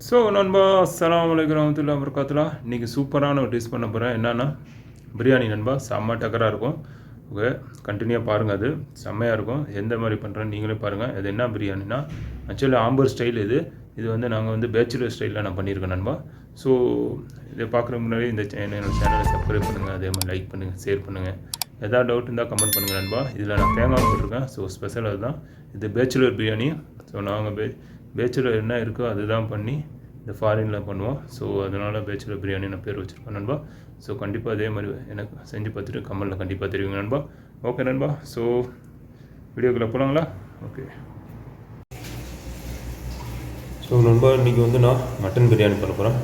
So நண்பா அஸ்லாம் வலைக்கம் வரமத்துல்லா வரகாத்துலா இன்றைக்கி சூப்பரான ஒரு டிஷ் பண்ண போகிறேன் என்னென்னா பிரியாணி நண்பா செம்ம டக்கராக இருக்கும். ஓகே கண்டினியூவாக பாருங்கள் அது. செம்மையாக இருக்கும். எந்த மாதிரி பண்ணுறேன்னு நீங்களே பாருங்கள் இது என்ன பிரியாணினா ஆக்சுவலி ஆம்பூர் ஸ்டைல் இது. இது வந்து நாங்கள் வந்து பேச்சுலர் ஸ்டைலில் நான் பண்ணியிருக்கேன் நண்பா. ஸோ இதை பார்க்குற முன்னாடி இந்த channel- என்னோட சேனலை சப்ஸ்கிரைப் பண்ணுங்கள் அதே மாதிரி லைக் பண்ணுங்கள் ஷேர் பண்ணுங்கள் எதாவது டவுட் இருந்தால் கமெண்ட் பண்ணுங்கள் நண்பா. இதில் நான் தேங்காய் போட்டிருக்கேன். ஸோ ஸ்பெஷல் அதுதான். இது பேச்சுலர் பிரியாணி. ஸோ நாங்கள் பே பேச்சுலர் என்ன இருக்கோ அதுதான் பண்ணி இந்த ஃபாரினில் பண்ணுவோம். ஸோ அதனால் பேச்சுலர் பிரியாணின்னு பேர் வச்சுருக்கோம் நண்பா. ஸோ கண்டிப்பாக அதே மாதிரி எனக்கு செஞ்சு பார்த்துட்டு கமலில் கண்டிப்பாக தெரியுங்க நண்பா. ஓகே நண்பா. ஸோ வீடியோக்குள்ளே போகலாங்களா ஓகே ஸோ நண்பா இன்றைக்கி வந்து நான் மட்டன் பிரியாணி பண்ண போகிறேன்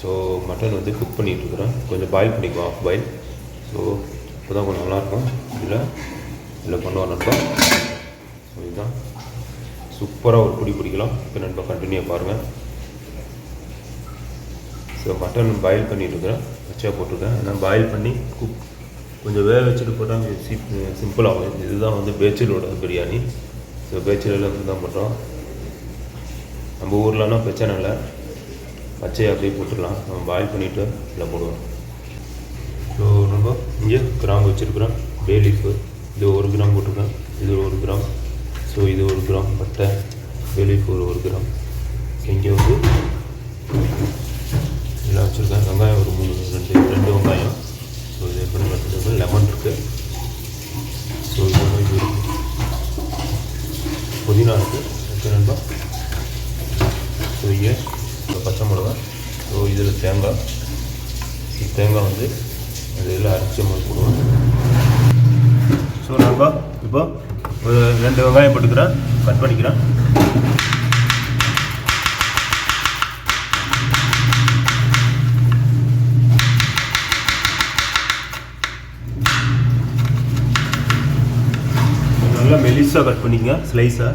ஸோ மட்டன் வந்து குக் பண்ணிகிட்ருக்குறேன் இருக்கிறேன். கொஞ்சம் பாயில் பண்ணிக்குவோம் ஆஃப் பாயில் ஸோ இப்போ தான் கொஞ்சம் நல்லாயிருக்கும் இதில் இதில் பண்ணுவோம் நண்பா. ஸோ இதுதான். சூப்பராக ஒரு குடி பிடிக்கலாம் இப்போ நண்பா கண்டினியூ பாருங்கள் ஸோ மட்டன் பாயில் பண்ணிட்டு இருக்கிறேன் வச்சா போட்டிருக்கேன். நான் பாயில் பண்ணி குக் கொஞ்சம் வேக வச்சுட்டு போட்டால் சிம்பிளாகும் இதுதான் வந்து பேச்சலோட பிரியாணி. ஸோ பேச்சலில் வந்து தான் பண்ணுறோம் நம்ம ஊர்லனா பிரச்சனை இல்லை. பச்சையை அப்படியே போட்டுடலாம். நம்ம பாயில் பண்ணிவிட்டு இதில் போடுவோம். ஸோ நம்ம இங்கே கிராம் வச்சுருக்குறோம் பே லீஃபு இது ஒரு கிராம் போட்டிருக்கேன். இது ஒரு கிராம். ஸோ இது ஒரு கிராம் பட்டை வெளிப்பூர் ஒரு கிராம். இங்கே வந்து எல்லாம் வச்சுருக்காங்க? வெங்காயம் ஒரு மூணு ரெண்டு ரெண்டு வெங்காயம். ஸோ இது எப்படி பார்த்துட்டு லெமன் இருக்குது ஸோ இது மாதிரி புதினா இருக்குது ஓகே நண்பா. ஸோ இங்கே பச்சை மிளகா. ஸோ இதில் தேங்காய். தேங்காய் வந்து அது எல்லாம் அரைச்சி மாதிரி போடுவோம். ஸோ நண்பா இப்போ ஒரு ரெண்டு வெங்காயம் போட்டுக்கிறேன். கட் பண்ணிக்கிறேன். நல்லா மெலிசாக கட் பண்ணிக்கங்க. ஸ்லைஸாக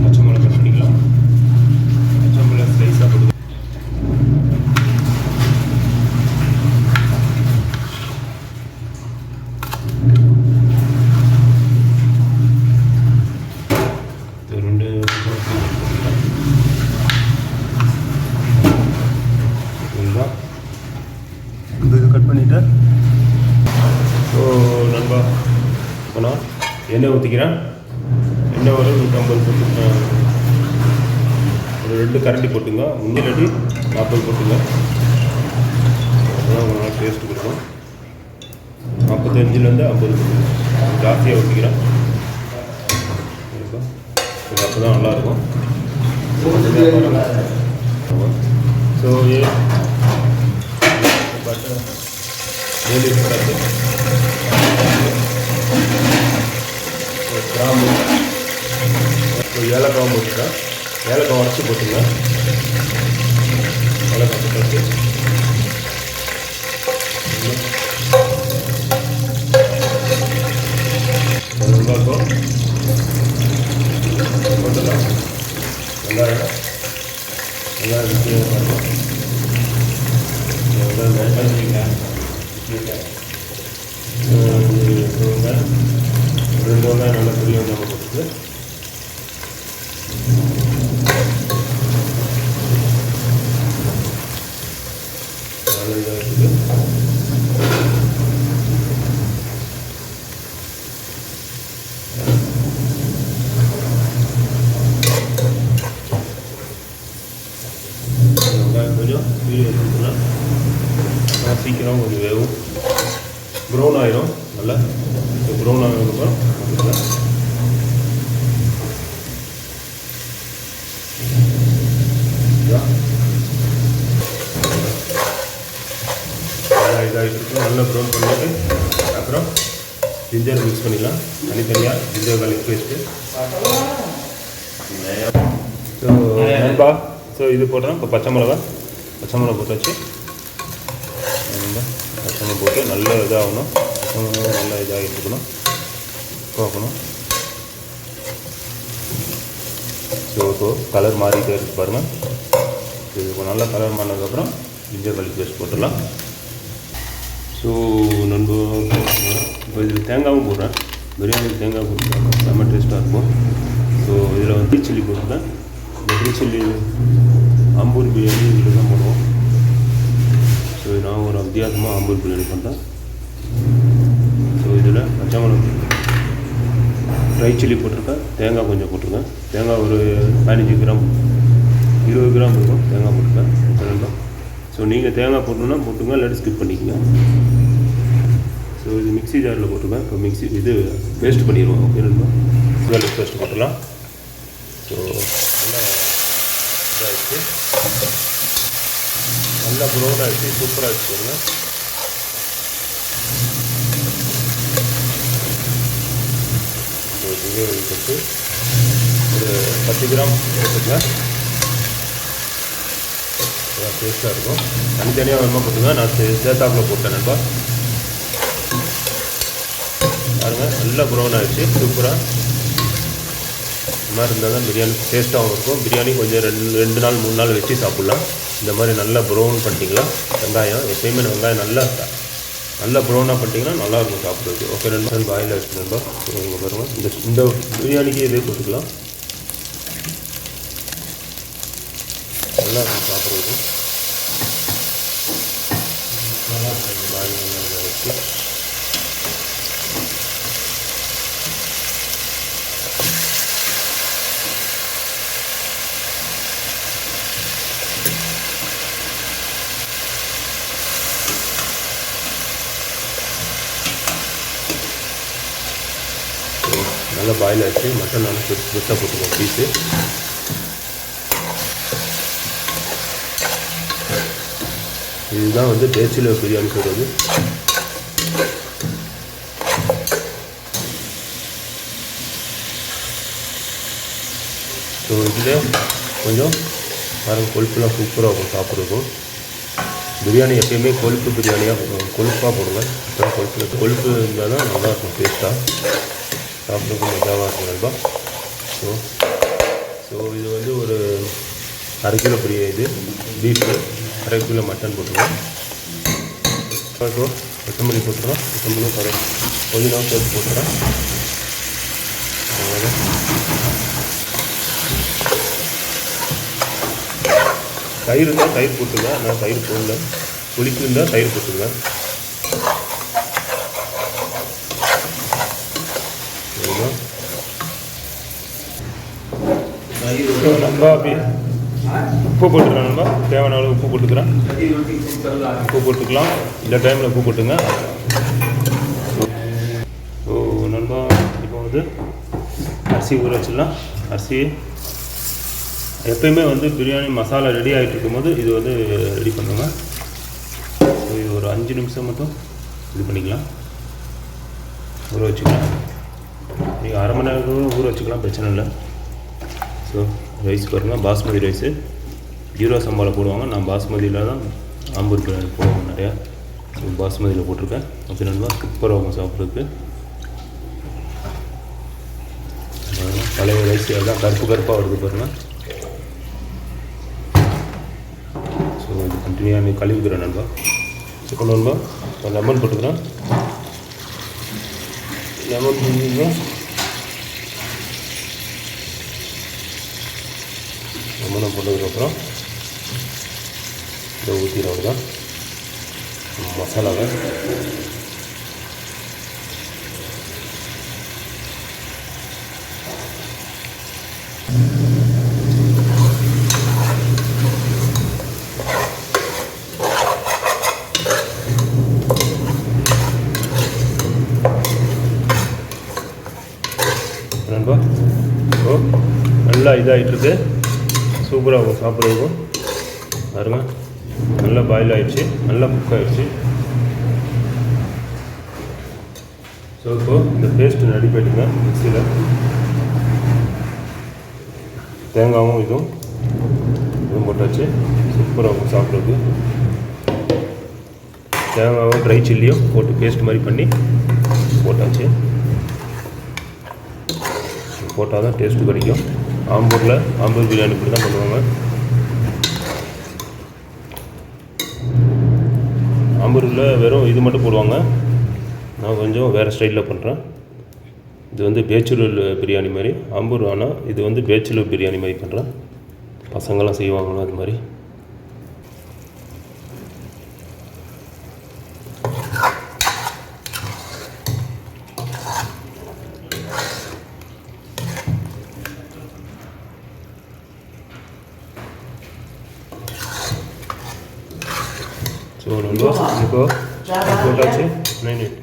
பச்சை மிளகா கட் பண்ணிக்கலாம் பச்சை மிளகா ஸ்லைஸாக போடுங்க இது ரெண்டு இதுதான் இந்த இது கட் பண்ணிவிட்டு ஸோ நண்பா இப்போ நான் எண்ணெய் ஊற்றிக்கிறேன் எண்ணெய் ஒரு நூற்றம்பது போட்டு ஒரு ரெண்டு கரண்டி போட்டுங்க. அடி நாற்பது போட்டுங்க. அப்பதான் நல்லா டேஸ்ட் கொடுக்கும். நாற்பத்தஞ்சிலேருந்து ஐம்பது போட்டுங்க. ஜாஸ்தியாக ஊற்றிக்கிறேன் இது அப்போ தான் நல்லாயிருக்கும் ஸோ ஏ பட்டர் ஏழு பட்டர் ஒரு கிராம்பு ஒரு ஏலக்காவும் போட்டுட்டேன் ஏலக்காய் உடச்சி போட்டுங்க ஏலக்காய் போட்டு வெங்காயம் போட்டுடலாம் வெங்காயம் வெங்காயம் விட்டு வரணும் வெங்காயம் வெங்காயம் ரெண்டு வெங்காயம் நல்லா பெரிய வெங்காயம் போட்டுட்டு நல்லா இதாக இருக்குது வெங்காயம் கொஞ்சம் வீடியோ எடுத்துக்கலாம் நான் சீக்கிரம் கொஞ்சம் வேகும் ப்ரௌன் ஆயிரும் நல்லா ப்ரௌன் ஆனதுக்கப்புறம் ப்ரௌன் பண்ணிட்டு அப்புறம் ஜிஞ்சர் மிக்ஸ் பண்ணிக்கலாம் தனித்தனியாக ஜிஞ்சர் ஸோ நண்பா ஸோ இது போட்டோம் இப்போ பச்சை மிளகா பச்சை மிளகா போட்டாச்சு நண்பா, பச்சை மிளகா போட்டு நல்ல இதாகணும். பச்சை மிளகா நல்லா இதாகிட்டு இருக்கணும் பார்க்கணும். ஸோ ஸோ கலர் மாறிட்டே இருக்கு பாருங்கள் இது இப்போ நல்லா கலர் மாறினதுக்கப்புறம் ஜிஞ்சர் garlic பேஸ்ட் போட்டுடலாம். ஸோ நண்பா இப்போ இது தேங்காவும் போடுறேன். பிரியாணி தேங்காய் கொடுத்தாங்க செம்ம டேஸ்ட்டாக இருக்கும். ஸோ இதில் வந்து சில்லி கொடுத்தேன். இந்த க்ரீன் சில்லி அம்பூர் பிரியாணி இதில் தான் பண்ணுவோம் ஸோ நான் ஒரு வித்தியாசமாக அம்பூர் பிரியாணி பண்ணுறேன் ஸோ இதில் பச்சை ட்ரை சில்லி போட்டிருக்கேன். தேங்காய் கொஞ்சம் போட்டிருக்கேன். தேங்காய் ஒரு பதினஞ்சு கிராம் இருபது கிராம் இருக்கும். தேங்காய் போட்டிருக்கேன். ரெண்டும். ஸோ நீங்கள் தேங்காய் போட்டணுன்னா போட்டுங்க. இல்லாட்டி ஸ்கிப் பண்ணிக்கோங்க. ஸோ இது மிக்ஸி ஜாரில் போட்டுருவேன் இப்போ மிக்ஸி இது பேஸ்ட் பண்ணிடுவோம். ஓகேங்களா நண்பா garlic பேஸ்ட் போட்டுடலாம். ஸோ நல்லா இதாகிடுச்சு நல்லா ப்ரௌன் ஆகிடுச்சு சூப்பராக ஆகிடுச்சு பாருங்க. போட்டு ஒரு பத்து கிராம் போட்டுக்கலாம் டேஸ்ட்டாக இருக்கும். தனித்தனியாக வேணுமா போட்டுங்க நான் சே- சேத்தாப்பில் போட்டேன் நண்பா. பாருங்கள் நல்லா ப்ரௌன் ஆகிடுச்சு சூப்பராக இந்த மாதிரி இருந்தால் தான் பிரியாணி டேஸ்ட்டாகவும் இருக்கும். பிரியாணி கொஞ்சம் ரெண்டு ரெண்டு நாள் மூணு நாள் வச்சு சாப்பிட்லாம். இந்த மாதிரி நல்லா ப்ரௌன் பண்ணிட்டீங்களா? வெங்காயம் எப்பயுமே வெங்காயம் நல்லா நல்லா ப்ரௌனாக பண்ணிட்டீங்கன்னா நல்லாயிருக்கும் சாப்பிட்றதுக்கு. ஓகே ரெண்டு நாள் பாயில் ஆகிடுச்சு நண்பா. இங்கே பாருங்க. இந்த இந்த பிரியாணிக்கு இதே போட்டுக்கலாம். நல்லா இருக்கும் சாப்பிட்றதுக்கு. பாயில் நல்லா வச்சு நல்லா பாயில் ஆச்சு மட்டன் நல்லா பெருசு பெருசாக போட்டுக்கோம் பீஸு இதுதான் வந்து பேச்சில் பிரியாணி சொல்கிறது ஸோ இதில் கொஞ்சம் பாருங்கள் கொழுப்புலாம் சூப்பராக இருக்கும் சாப்பிட்றதுக்கும் பிரியாணி எப்பயுமே கொழுப்பு பிரியாணியாக கொழுப்பாக போடுங்க அப்புறம் கொழுப்பு கொழுப்பு இருந்தால் தான் நல்லாயிருக்கும் டேஸ்ட்டாக சாப்பிட்றதுக்கு மஜாவாக இருக்கும் நண்பா ஸோ ஸோ இது வந்து ஒரு அரை கிலோ பெரிய இது பீஃபு அரை கிலோ மட்டன் போட்டுருவோம் ஸோ கொத்தமல்லி போட்டுறோம் கொத்தமல்லி கரை புதினா சேர்த்து போட்டுறோம் தயிர் இருந்தால் தயிர் போட்டுருவேன் நான் தயிர் போடல. புளிப்பு தான் தயிர் போட்டுருவேன் ஸோ அப்படி உப்பு போட்டுக்கிறேன் நம்ம தேவையான அளவு உப்பு போட்டுக்கிறேன். உப்பு போட்டுக்கலாம். இந்த டைமில் உப்பு போட்டுங்க. ஸோ நண்பா இப்போ வந்து அரிசி ஊற வச்சிடலாம். அரிசி எப்பயுமே வந்து பிரியாணி மசாலா ரெடி ஆகிட்டு இருக்கும்போது இது வந்து ரெடி பண்ணுங்க. ஸோ இது ஒரு அஞ்சு நிமிஷம் மட்டும் இது பண்ணிக்கலாம். ஊற வச்சுக்கலாம். நீங்கள் அரை மணி நேரம் ஊற வச்சுக்கலாம் பிரச்சனை இல்லை. ஸோ ரைஸ் பாருங்கள் பாஸ்மதி ரைஸு ஜீரோ சம்பாவில் போடுவாங்க. நான் பாஸ்மதியில் தான் ஆம்பூர் பிரியாணி போடுவாங்க நிறையா. ஸோ பாஸ்மதியில் போட்டிருக்கேன். ஓகே நண்பா சூப்பராக இருக்கும் சாப்பிட்றதுக்கு. பழைய ரைஸ் எல்லாம் கருப்பு கருப்பாக வருது பாருங்கள் ஸோ இது கண்டினியூ கழுவிக்கிறேன் நண்பா. சிக்கன் நண்பா. இப்போ லெமன் போட்டுக்கிறேன். லெமன் போட்டுக்கிறேன். லெமனை போட்டதுக்கப்புறம் இதை ஊற்றிடுவாங்க தான் மசாலாவை. நண்பா ஓ நல்லா இதாகிட்டுருக்கு சூப்பராக இருக்கும். சாப்பிட்றதுக்கும் பாருங்க. நல்லா பாயில் ஆகிடுச்சு நல்லா குக் ஆகிடுச்சு ஸோ இப்போது இந்த பேஸ்ட் ரெடி பண்ணிட்டுங்க மிக்சியில். தேங்காவும் இதுவும். இதுவும் போட்டாச்சு. சூப்பராக இருக்கும் சாப்பிட்றது தேங்காவும் ட்ரை சில்லியும் போட்டு பேஸ்ட் மாதிரி பண்ணி போட்டாச்சு. போட்டால் தான் டேஸ்ட்டு கிடைக்கும். ஆம்பூரில் ஆம்பூர் பிரியாணி இப்படி தான் பண்ணுவாங்க. ஆம்பூரில் வெறும் இது மட்டும் போடுவாங்க. நான் கொஞ்சம் வேறு ஸ்டைலில் பண்ணுறேன் இது வந்து பேச்சுலர் பிரியாணி மாதிரி. ஆம்பூர் ஆனால் இது வந்து பேச்சுலர் பிரியாணி மாதிரி பண்ணுறேன் பசங்களாம் செய்வாங்களோ அது மாதிரி. இப்போ போட்டாச்சு நைன் எயிட்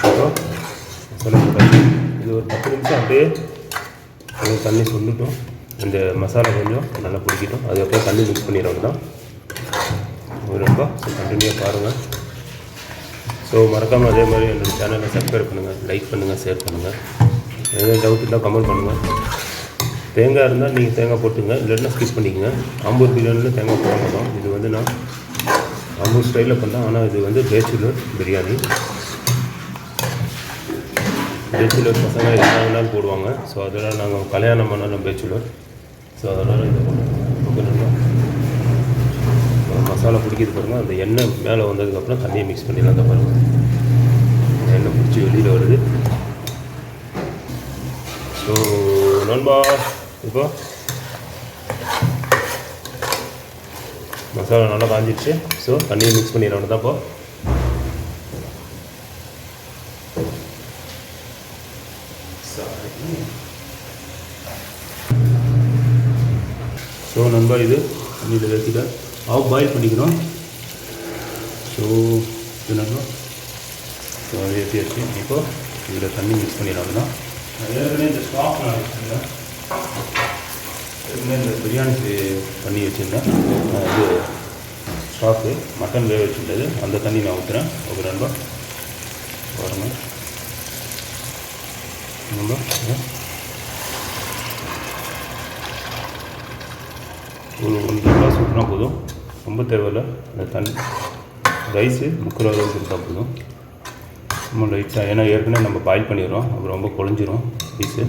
இப்போ மசாலா போட்டாச்சு இது ஒரு பத்து நிமிஷம் அப்படியே கொஞ்சம் தண்ணி சுண்டுட்டும் இந்த மசாலா கொஞ்சம் நல்லா பிடிக்கட்டும். அதுக்கப்புறம் தண்ணி மிக்ஸ் பண்ணிடுவாங்க தான் ஒரு ரொம்ப கண்டினியூவாக பாருங்கள் ஸோ மறக்காமல் அதே மாதிரி என்னோடய சேனலை சப்ஸ்கிரைப் பண்ணுங்கள் லைக் பண்ணுங்கள் ஷேர் பண்ணுங்கள் எதாவது டவுட் இருந்தால் கமெண்ட் பண்ணுங்கள் தேங்காய் இருந்தால் நீங்கள் தேங்காய் போட்டுங்க. இல்லைன்னா ஸ்கிப் பண்ணிக்கங்க. ஆம்பூர் பிரியாணியில் தேங்காய் போட மாட்டோம் இது வந்து நான் ஆம்பூர் ஸ்டைலில் பண்ணேன். ஆனால் இது வந்து பேச்சுலர் பிரியாணி. பேச்சுலர் பசங்க என்ன வேணாலும் போடுவாங்க. ஸோ அதெல்லாம் நாங்கள் கல்யாணம் பண்ணாலும் பேச்சுலர். ஸோ அதனால் இதை பண்ணுறோம் மசாலா பிடிக்கிறது பாருங்கள் அந்த எண்ணெய் மேலே வந்ததுக்கப்புறம் தண்ணியை மிக்ஸ் பண்ணிடலாம். அந்த பாருங்கள் எண்ணெய் பிடிச்சி வெளியில் வருது. ஸோ நண்பா. இப்போ மசாலா நல்லா காஞ்சிடுச்சு ஸோ தண்ணியை மிக்ஸ் பண்ணிடணும் தான் இப்போ. ஸோ நண்பா இது தண்ணியில் வச்சுட்டேன் ஆஃப் பாயில் பண்ணிக்கணும். ஸோ இது நண்பா ஸோ அது ஏற்றியாச்சு இப்போ இதில் தண்ணி மிக்ஸ் பண்ணிடலாம். தான் ஏற்கனவே இந்த ஸ்டாக் நான் இந்த பிரியாணி செய்- பண்ணி வச்சுருந்தேன். இது ஸ்டாக்கு மட்டன் வேக வச்சுருந்தது. அந்த தண்ணி நான் ஊற்றுறேன் ஒரு நண்பா பாருங்க. நண்பா ஒரு ஒன்றரை கிளாஸ் ஊற்றினா போதும். ரொம்ப தேவையில்லை. அந்த தண்ணி ரைஸு முக்கிற அளவுக்கு இருந்தால் போதும். ரொம்ப லைட்டாக ஏன்னா ஏற்கனவே நம்ம பாயில் பண்ணிடுறோம். அப்புறம் ரொம்ப குழஞ்சிரும். பீஸு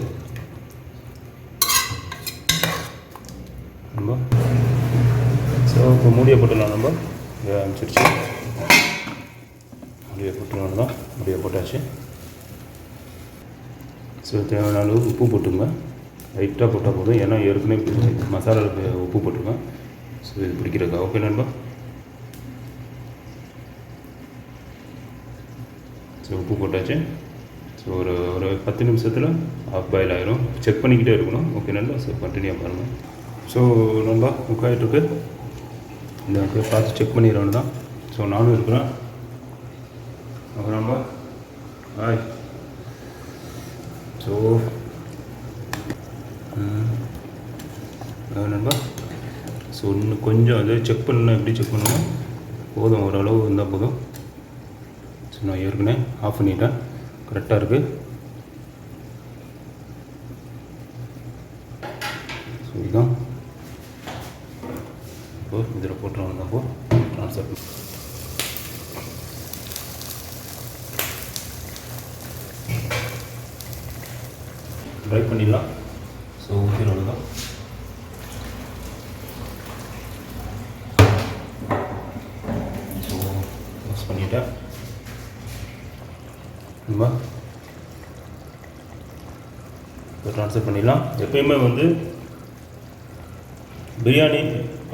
நம்ம ஸோ இப்போ மூடிய போட்டுடலாம் நம்ம அனுப்பிச்சிருச்சு மூடியை போட்டுருவோம் தான் மூடியை போட்டாச்சு. ஸோ தேவையான அளவு உப்பு போட்டுங்க. லைட்டாக போட்டால் போதும். ஏன்னா ஏற்கனவே மசாலாவில் உப்பு போட்டுருக்கேன் ஸோ இது பிடிக்கிறதுக்கா ஓகே நண்பா? ஸோ உப்பு போட்டாச்சு. ஸோ ஒரு ஒரு பத்து நிமிஷத்தில் ஆஃப் பாயில் ஆகிரும் செக் பண்ணிக்கிட்டே இருக்கணும். ஓகே நண்பா? ஸோ கண்டினியூ பாருங்கள் ஸோ நண்பா குக் ஆகிட்டுருக்கு இந்த அப்படியே பார்த்து செக் பண்ணிடுறோன்னு தான் ஸோ நானும் இருக்கிறேன். ஓகே ஆய் ஸோ நண்பா? ஸோ இன்னும் கொஞ்சம் அது செக் பண்ணணும் எப்படி செக் பண்ணணும் போதும். ஓரளவு இருந்தால் போதும். ஸோ நான் ஏற்கனவே ஆஃப் பண்ணிட்டேன். கரெக்டாக இருக்குது ஸோ இதுதான் இப்போ இதில் போட்டுருவாங்க அப்போ ட்ரான்ஸ்ஃபர் ட்ரை பண்ணிடலாம் ஸோ ஊற்றிடுவது தான் ஸோ மிக்ஸ் பண்ணிட்டேன். நம்ம ட்ரான்ஸ்ஃபர் பண்ணிடலாம். எப்பயுமே வந்து பிரியாணி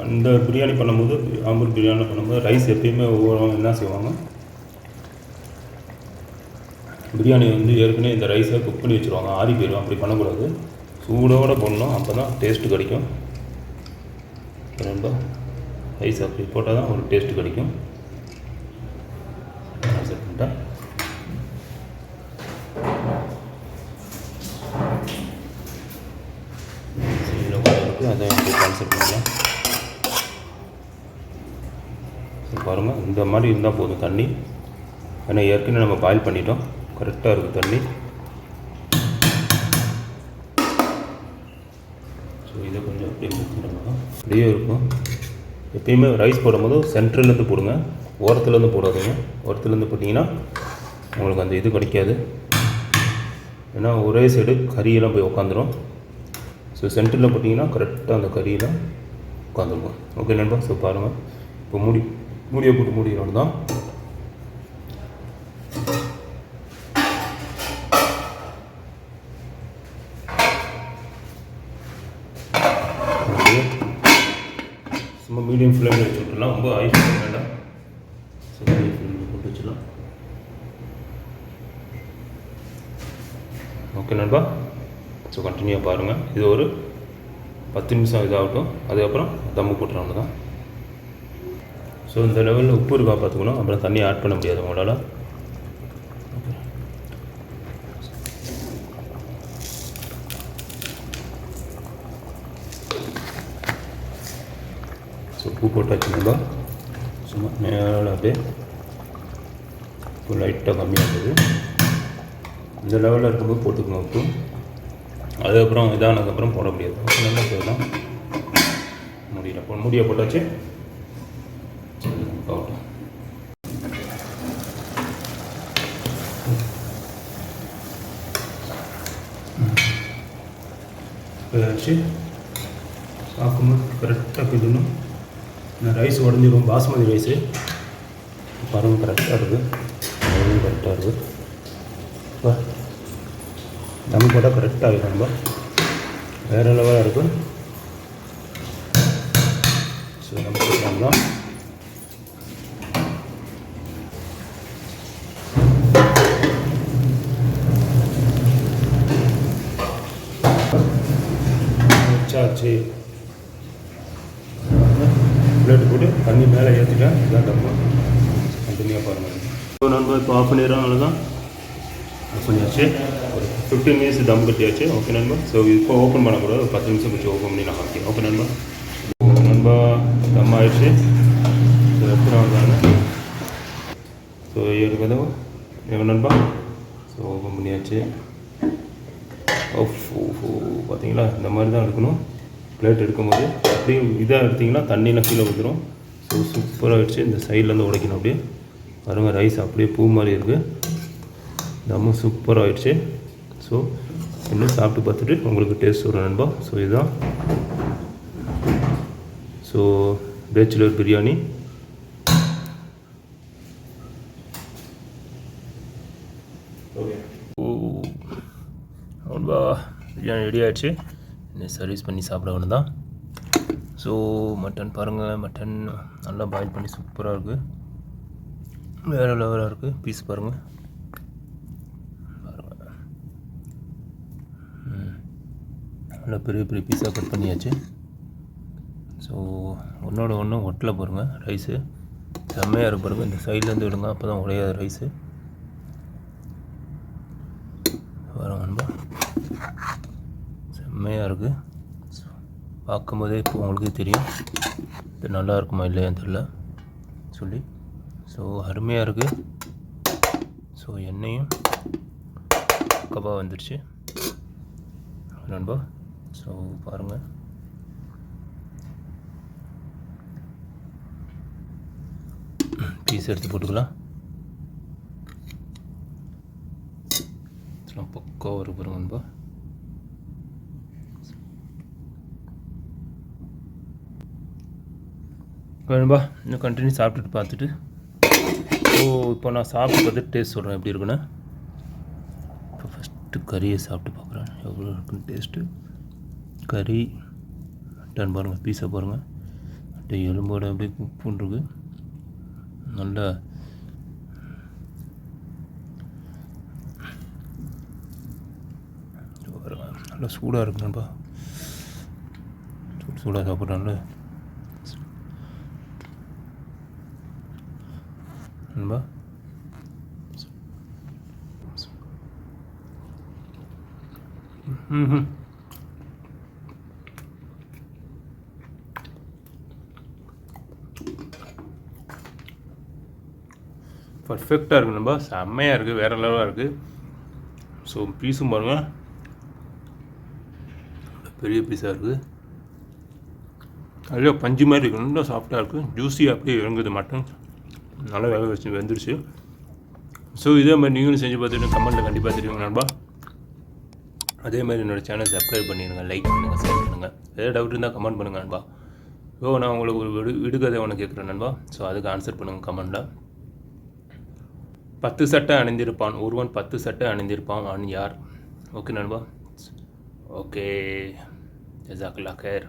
அந்த பிரியாணி பண்ணும்போது ஆம்பூர் பிரியாணி பண்ணும்போது ரைஸ் எப்பயுமே ஒவ்வொரு என்ன செய்வாங்க? பிரியாணி வந்து ஏற்கனவே இந்த ரைஸை குக் பண்ணி வச்சுருவாங்க. ஆறி போயிடும் அப்படி பண்ணக்கூடாது. சூடோடு போடணும். அப்போ தான் டேஸ்ட்டு கிடைக்கும் ரொம்ப ரைஸ் அப்படி போட்டால் தான் ஒரு டேஸ்ட்டு கிடைக்கும் ட்ரான்ஸ்ஃபர் பண்ணிட்டேன் இதில் கொஞ்சம் இருக்குது அதை வந்து ட்ரான்ஸ்ஃபர் பண்ணுங்கள் ஸோ பாருங்கள் இந்த மாதிரி இருந்தால் போதும் தண்ணி. ஏன்னா ஏற்கனவே நம்ம பாயில் பண்ணிட்டோம். கரெக்டாக இருக்குது தண்ணி. ஸோ இதை கொஞ்சம் அப்படியே ஊற்றிடணும் அப்படியே இருக்கும். எப்பயுமே ரைஸ் போடும்போது சென்ட்ரலேருந்து போடுங்க. ஓரத்துலேருந்து போடாதீங்க. ஓரத்துலேருந்து போட்டிங்கன்னா உங்களுக்கு அந்த இது கிடைக்காது. ஏன்னா ஒரே சைடு கறியெல்லாம் போய் உட்காந்துரும் ஸோ சென்டரில் போட்டிங்கன்னா கரெக்டாக அந்த கறியில் உட்காந்துருக்கும். ஓகே நண்பா? ஸோ பாருங்கள் இப்போ மூடி மூடியை போட்டு மூடிடணும் தான் சும்மா மீடியம் ஃப்ளேமில் வச்சு விட்டுலாம் ரொம்ப ஹை ஃப்ளேம் வேண்டாம். ஸோ மீடியம் ஃப்ளேமில் போட்டு வச்சிடலாம். ஓகே நண்பா? ஸோ கண்டினியூவாக பாருங்கள் இது ஒரு பத்து நிமிஷம் இதாகட்டும். அதுக்கப்புறம் தம்மு போட்டுறவங்க தான் ஸோ இந்த லெவலில் உப்பு இருக்கா பார்த்துக்கணும். அப்புறம் தண்ணி ஆட் பண்ண முடியாது உங்களால். ஸோ உப்பு போட்டாச்சு நம்ம. சும்மா மேலே அப்படியே லைட்டாக லைட்டாக கம்மியாகுது. இந்த லெவலில் இருக்கும்போது போட்டுக்கணும் உப்பு. அதுக்கப்புறம் இதானதுக்கப்புறம் போட முடியாது. என்ன நல்லா போயிடலாம் முடியல போ முடிய போட்டாச்சு. சரி, போகட்டும் பார்க்கும்போது கரெக்டாக பிதணும் இந்த ரைஸ் உடஞ்சிடும் பாஸ்மதி ரைஸு பருவம் கரெக்டாக இருக்குது கரெக்டாக இருக்குது தம் போட்டால் கரெக்டாக இருக்கும் நம்ம வேறு லெவலாக இருக்கும். ஸோ நம்ம போட்டோம்னா வச்சாச்சு. பிளேட் போட்டு தண்ணி மேலே ஏற்றிட்டேன் இதான் டப்பா கண்டினியூவாக பாருங்கள் ஸோ நண்பா இப்போ ஆஃப் பண்ணிடுறோம் அவ்வளோதான் ஆஃப் பண்ணியாச்சு ஒரு ஃபிஃப்டீன் மினிட்ஸ் தம் கட்டியாச்சு ஓகே நண்பா ஸோ இப்போ ஓப்பன் பண்ணக்கூடாது ஒரு பத்து நிமிஷம் கொஞ்சம் ஓப்பன் பண்ணி நான் ஆக்கி ஓகே நண்பா ஓ நண்பா தம் ஆயிடுச்சு ஸோ எடுத்துகிட்டு வந்தாங்க ஸோ ஏழு கதவு எவ்வளோ நண்பா ஸோ ஓப்பன் பண்ணியாச்சு பார்த்தீங்களா? இந்த மாதிரி தான் எடுக்கணும். பிளேட் எடுக்கும்போது அப்படியே இதாக எடுத்திங்கன்னா தண்ணியில் கீழே வந்துடும் ஸோ சூப்பராக ஆகிடுச்சு இந்த சைட்லேருந்து உடைக்கணும் அப்படியே. பாருங்கள் ரைஸ் அப்படியே பூ மாதிரி இருக்குது தம்மு சூப்பராக ஆகிடுச்சு ஸோ இன்னும் சாப்பிட்டு பார்த்துட்டு உங்களுக்கு டேஸ்ட் சொல்கிறேன் நண்பா. ஸோ இதுதான். ஸோ பேச்சுலர் பிரியாணி ஓ அவ்வளோவா பிரியாணி ரெடி ஆகிடுச்சு இன்னும் சர்வீஸ் பண்ணி சாப்பிட ஒன்று தான் ஸோ மட்டன் பாருங்கள் மட்டன் நல்லா பாயில் பண்ணி சூப்பராக இருக்குது வேறு லெவலாக இருக்குது பீஸ் பாருங்கள் ம். நல்லா பெரிய பெரிய பீஸாக கட் பண்ணியாச்சு. ஸோ ஒன்றோட ஒன்று ஒட்டலை பாருங்கள் ரைஸு செம்மையாக இருப்பாருங்க பாருங்கள் இந்த சைட்லேருந்து விடுங்க அப்போ தான் உடையாது ரைஸு வரோம் நண்பா. செம்மையாக இருக்குது பார்க்கும்போதே இப்போ உங்களுக்கே தெரியும். இது நல்லா இருக்குமா இல்லையான்னு தெரில சொல்லி. ஸோ அருமையாக இருக்குது ஸோ எண்ணெயும் கபா வந்துடுச்சு நண்பா. ஸோ பாருங்கள் பீஸ் எடுத்து போட்டுக்கலாம். இதெல்லாம் பக்காவாக இருக்கு பாருங்க நண்பா. வேணும்பா இன்னும் கண்டினியூ சாப்பிட்டுட்டு பார்த்துட்டு. ஸோ இப்போ நான் சாப்பிட்டு பார்த்துட்டு டேஸ்ட் சொல்கிறேன் எப்படி இருக்குன்னா? இப்போ ஃபஸ்ட்டு கறியை சாப்பிட்டு பார்க்குறேன். எவ்வளோ இருக்குன்னு டேஸ்ட்டு கறி மட்டன் பாருங்கள் பீஸை பாருங்கள் அப்படியே எலும்போட அப்படியே உப்புன்னு இருக்கு நல்லா நல்லா சூடாக இருக்கு நண்பா. சூடு சூடாக சாப்பிட்றான்ல. நண்பா. ம் பர்ஃபெக்டாக இருக்குது நம்ம. செம்மையாக இருக்குது வேறு லெவலாக இருக்குது ஸோ பீஸும் பாருங்கள் பெரிய பீஸாக இருக்குது அதில் பஞ்சு மாதிரி இருக்குது நல்லா சாஃப்டாக இருக்குது ஜூஸியாக அப்படியே இறங்குது மட்டன். நல்லா வேக வச்சு வெந்துருச்சு. ஸோ இதே மாதிரி நீங்களும் செஞ்சு பார்த்துட்டு கமெண்ட்டில் கண்டிப்பாக தெரியுங்க நண்பா. அதே மாதிரி என்னோடய சேனல் சப்ஸ்கிரைப் பண்ணிடுங்க லைக் பண்ணுங்கள் ஷேர் பண்ணுங்கள் ஏதாவது டவுட் இருந்தால் கமெண்ட் பண்ணுங்கள் நண்பா. ஸோ நான் உங்களுக்கு ஒரு விடு விடுகதை ஒன்று கேட்குறேன் நண்பா. ஸோ அதுக்கு ஆன்சர் பண்ணுங்கள் கமெண்ட்டில் பத்து சட்டை அணிந்திருப்பான். ஒருவன் பத்து சட்டை அணிந்திருப்பான். அவன் யார்? ஓகே நண்பா. Okay ஜசாக்குல்லா care